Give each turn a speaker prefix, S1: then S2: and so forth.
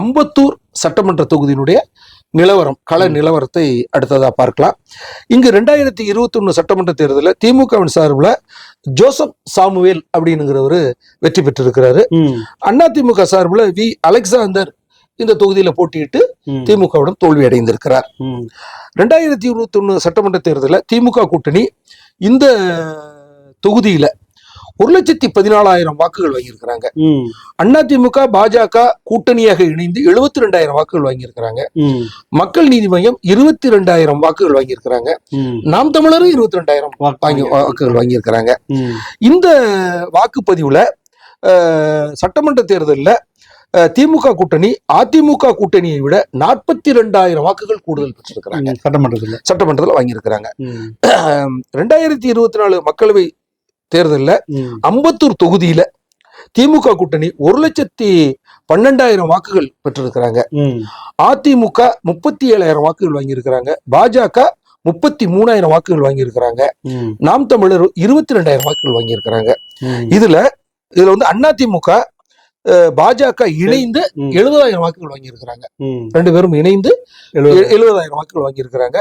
S1: அம்பத்தூர் சட்டமன்ற தொகுதியினுடைய நிலவரம் கள நிலவரத்தை அடுத்ததா பார்க்கலாம். இங்கு ரெண்டாயிரத்தி இருபத்தி ஒண்ணு சட்டமன்ற தேர்தலில் திமுகவின் சார்பில் ஜோசப் சாமுவேல் அப்படிங்கிறவர் வெற்றி பெற்றிருக்கிறாரு. அதிமுக சார்பில் வி அலெக்சாந்தர் இந்த தொகுதியில போட்டியிட்டு திமுகவிடம் தோல்வி அடைந்திருக்கிறார். ரெண்டாயிரத்தி இருபத்தி ஒண்ணு சட்டமன்ற தேர்தலில் திமுக கூட்டணி இந்த தொகுதியில ஒரு லட்சத்தி பதினாலாயிரம் வாக்குகள் வாங்கியிருக்கிறாங்க. அதிமுக பாஜக கூட்டணியாக இணைந்து எழுபத்தி ரெண்டாயிரம் வாக்குகள் வாங்கியிருக்கிறாங்க. மக்கள் நீதி மையம் இருபத்தி ரெண்டாயிரம் வாக்குகள் வாங்கியிருக்கிறாங்க. நாம் தமிழரும் இருபத்தி ரெண்டாயிரம் வாங்கி வாக்குகள் வாங்கியிருக்கிறாங்க. இந்த வாக்குப்பதிவுல சட்டமன்ற தேர்தலில் திமுக கூட்டணி அதிமுக கூட்டணியை விட நாற்பத்தி ரெண்டாயிரம் வாக்குகள் கூடுதல் பெற்றிருக்கிறாங்க.
S2: சட்டமன்றத்துல.
S1: சட்டமன்றத்தில் வாங்கியிருக்கிறாங்க. ரெண்டாயிரத்தி இருபத்தி நாலு மக்களவை தேர்தலில் அம்பத்தூர் தொகுதியில திமுக கூட்டணி ஒரு லட்சத்தி பன்னெண்டாயிரம் வாக்குகள் பெற்றிருக்கிறாங்க. அதிமுக முப்பத்தி ஏழாயிரம் வாக்குகள் வாங்கியிருக்கிறாங்க. பாஜக முப்பத்தி மூணாயிரம் வாக்குகள் வாங்கியிருக்கிறாங்க. நாம் தமிழர் இருபத்தி ரெண்டாயிரம் வாக்குகள் வாங்கியிருக்கிறாங்க. இதுல இதுல வந்து அதிமுக அஹ், பாஜக இணைந்து எழுபதாயிரம் வாக்குகள் வாங்கியிருக்கிறாங்க. ரெண்டு பேரும் இணைந்து எழுபதாயிரம் வாக்குகள் வாங்கியிருக்கிறாங்க.